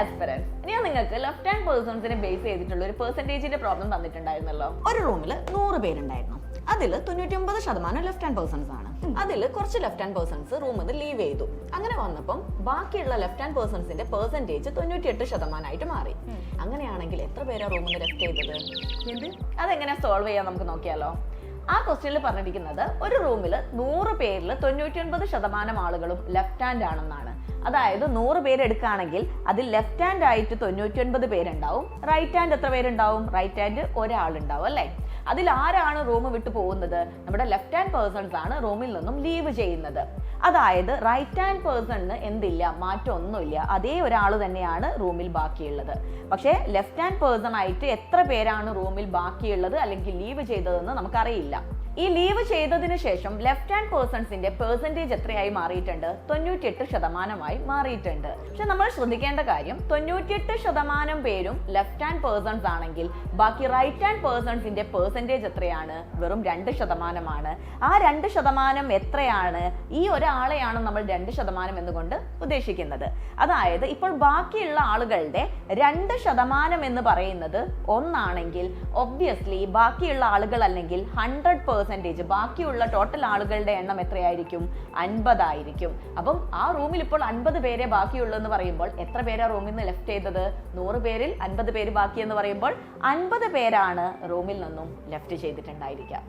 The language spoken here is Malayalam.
ആസ്പിറൻസ് ഞാൻ നിങ്ങൾക്ക് ലെഫ്റ്റ് ഹാൻഡ് പേഴ്സൺസിനെ ബേസ് ചെയ്തിട്ടുള്ള ഒരു പെർസെന്റേജിന്റെ പ്രോബ്ലം തന്നിട്ടുണ്ടായിരുന്നല്ലോ. ഒരു റൂമിൽ നൂറ് പേരുണ്ടായിരുന്നു. അതിൽ തൊണ്ണൂറ്റൊമ്പത് ശതമാനം ലെഫ്റ്റ് ഹാൻഡ് പേഴ്സൺസ് ആണ്. അതിൽ കുറച്ച് ലെഫ്റ്റ് ഹാൻഡ് പേഴ്സൺസ് റൂമിൽ നിന്ന് ലീവ് ചെയ്തു. അങ്ങനെ വന്നപ്പം ബാക്കിയുള്ള ലെഫ്റ്റ് ഹാൻഡ് പേഴ്സൺസിന്റെ പെർസെന്റേജ് തൊണ്ണൂറ്റിയെട്ട് ശതമാനമായിട്ട് മാറി. അങ്ങനെയാണെങ്കിൽ എത്ര പേരാ റൂമിൽ നിന്ന് ലെഫ്റ്റ് ചെയ്തത്? അതെങ്ങനെ സോൾവ് ചെയ്യാൻ നമുക്ക് നോക്കിയാലോ. ആ ക്വസ്റ്റ്യനിൽ പറഞ്ഞിരിക്കുന്നത് ഒരു റൂമിൽ നൂറ് പേരിൽ തൊണ്ണൂറ്റി ഒൻപത് ശതമാനം ആളുകളും ലെഫ്റ്റ് ഹാൻഡ് ആണെന്നാണ്. അതായത് നൂറ് പേര് എടുക്കുകയാണെങ്കിൽ അതിൽ ലെഫ്റ്റ് ഹാൻഡ് ആയിട്ട് തൊണ്ണൂറ്റി ഒൻപത് പേരുണ്ടാവും. റൈറ്റ് ഹാൻഡ് എത്ര പേരുണ്ടാവും? റൈറ്റ് ഹാൻഡ് ഒരാളുണ്ടാവും അല്ലേ? അതിൽ ആരാണ് റൂം വിട്ടു പോകുന്നത്? നമ്മുടെ ലെഫ്റ്റ് ഹാൻഡ് പേഴ്സൺസ് ആണ് റൂമിൽ നിന്നും ലീവ് ചെയ്യുന്നത്. അതായത് റൈറ്റ് ഹാൻഡ് പേഴ്സണിന് എന്തില്ല? മാറ്റം ഒന്നുമില്ല അതേ ഒരാൾ തന്നെയാണ് റൂമിൽ ബാക്കിയുള്ളത്. പക്ഷേ ലെഫ്റ്റ് ഹാൻഡ് പേഴ്സൺ ആയിട്ട് എത്ര പേരാണ് റൂമിൽ ബാക്കിയുള്ളത് അല്ലെങ്കിൽ ലീവ് ചെയ്തതെന്ന് നമുക്കറിയില്ല. ഈ ലീവ് ചെയ്തതിന് ശേഷം ലെഫ്റ്റ് ഹാൻഡ് പേഴ്സൺസിന്റെ പെർസെന്റേജ് എത്രയായി മാറിയിട്ടുണ്ട്? തൊണ്ണൂറ്റിയെട്ട് ശതമാനമായി. മാറിയിട്ടുണ്ട്. പക്ഷെ നമ്മൾ ശ്രദ്ധിക്കേണ്ട കാര്യം തൊണ്ണൂറ്റിയെട്ട് ശതമാനം പേരും ലെഫ്റ്റ് ഹാൻഡ് പേഴ്സൺസ് ആണെങ്കിൽ ബാക്കി റൈറ്റ് ഹാൻഡ് പേഴ്സൺസിന്റെ പേഴ്സന്റേജ് എത്രയാണ്? വെറും രണ്ട് ശതമാനമാണ്. ആ രണ്ട് ശതമാനം എത്രയാണ്? ഈ ഒരാളെയാണ് നമ്മൾ രണ്ട് ശതമാനം എന്നുകൊണ്ട് ഉദ്ദേശിക്കുന്നത്. അതായത് ഇപ്പോൾ ബാക്കിയുള്ള ആളുകളുടെ രണ്ട് ശതമാനം എന്ന് പറയുന്നത് ഒന്നാണെങ്കിൽ ഒബ്വിയസ്ലി ബാക്കിയുള്ള ആളുകൾ അല്ലെങ്കിൽ ഹൺഡ്രഡ് പെർസെന്റേജ് ബാക്കിയുള്ള ടോട്ടൽ ആളുകളുടെ എണ്ണം എത്രയായിരിക്കും? അൻപതായിരിക്കും. അപ്പം ആ റൂമിൽ ഇപ്പോൾ അൻപത് പേരെ ബാക്കിയുള്ളൂ എന്ന് പറയുമ്പോൾ എത്ര പേരാ റൂമിൽ നിന്ന് ലെഫ്റ്റ് ചെയ്തത്? നൂറ് പേരിൽ അൻപത് പേര് ബാക്കി എന്ന് പറയുമ്പോൾ അൻപത് പേരാണ് റൂമിൽ നിന്നും ലെഫ്റ്റ് ചെയ്തിട്ടുണ്ടായിരിക്കുക.